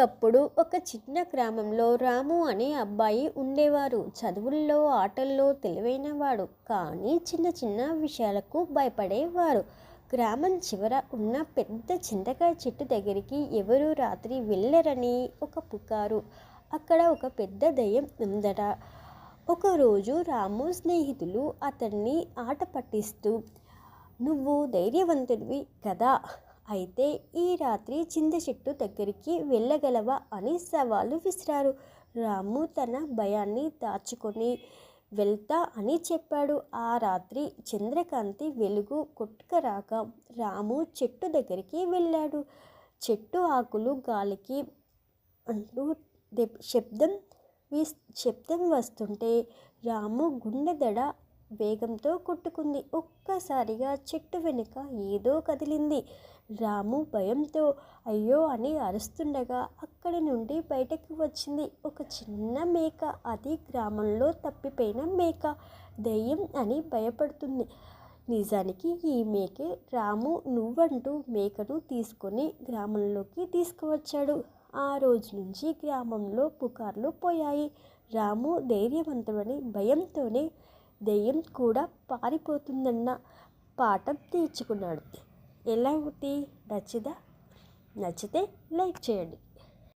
ఒకప్పుడు ఒక చిన్న గ్రామంలో రాము అనే అబ్బాయి ఉండేవారు. చదువుల్లో ఆటల్లో తెలివైనవాడు కానీ చిన్న చిన్న విషయాలకు భయపడేవారు. గ్రామం చివర ఉన్న పెద్ద చింతకాయ చెట్టు దగ్గరికి ఎవరు రాత్రి వెళ్ళరని ఒక పుకారు. అక్కడ ఒక పెద్ద దయ్యం ఉందట. ఒకరోజు రాము స్నేహితులు అతన్ని ఆట పట్టిస్తూ నువ్వు ధైర్యవంతుడివి కదా. అయితే ఈ రాత్రి చింత చెట్టు దగ్గరికి వెళ్ళగలవా అని సవాలు విసిరారు. రాము తన భయాన్ని దాచుకొని వెళ్తా అని చెప్పాడు. ఆ రాత్రి చంద్రకాంతి వెలుగు కొట్టుకరాక రాము చెట్టు దగ్గరికి వెళ్ళాడు. చెట్టు ఆకులు గాలికి అంటూ శబ్దం వీ శబ్దం వస్తుంటే రాము గుండెదడ వేగంతో కొట్టుకుంది. ఒక్కసారిగా చెట్టు వెనుక ఏదో కదిలింది. రాము భయంతో అయ్యో అని అరుస్తుండగా అక్కడి నుండి బయటకు వచ్చింది ఒక చిన్న మేక. అది గ్రామంలో తప్పిపోయిన మేక. దయ్యం అని భయపడుతుంది. నిజానికి ఈ మేకే రాము నువ్వంటూ మేకను తీసుకొని గ్రామంలోకి తీసుకువచ్చాడు. ఆ రోజు నుంచి గ్రామంలో పుకార్లు పోయాయి. రాము ధైర్యవంతుడని భయంతోనే దెయ్యం కూడా పారిపోతుందన్న పాఠం తీర్చుకున్నాడు. ఎలా ఉంది నచ్చిదా నచ్చితే లైక్ చేయండి.